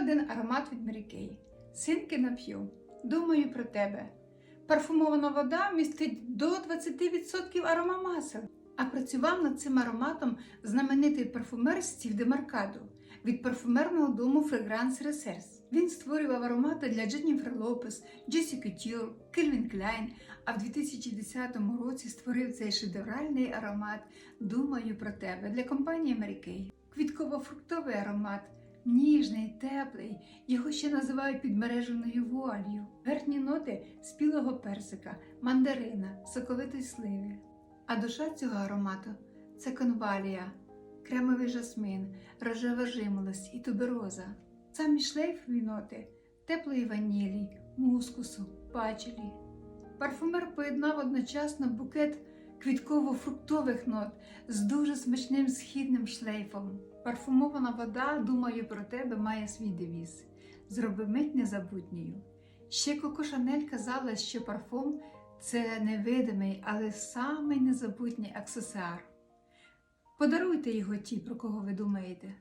Один аромат від Mary. Синки нап'ю. Думаю про тебе. Парфумована вода містить до 20% аромамасел. А працював над цим ароматом знаменитий парфумер Стів Демаркадо від парфумерного дому Fragrance Research. Він створював аромати для Дженніфер Лопес, Джесі Кютюр, Кельвін Кляйн, а в 2010 році створив цей шедевральний аромат Думаю про тебе для компанії Mary. Квітково-фруктовий аромат, ніжний, теплий, його ще називають підмереженою вуалью. Верхні ноти спілого персика, мандарина, соковитої сливи. А душа цього аромату це конвалія, кремовий жасмин, рожева жимолость і тубероза. Самі шлейфові ноти теплої ванілі, мускусу, пачелі. Парфумер поєднав одночасно букет квітково-фруктових нот з дуже смачним східним шлейфом. Парфумована вода, думаю про тебе, має свій девіз. Зроби мить незабутньою. Ще Коко Шанель казала, що парфум це невидимий, але самий незабутній аксесуар. Подаруйте його ті, про кого ви думаєте.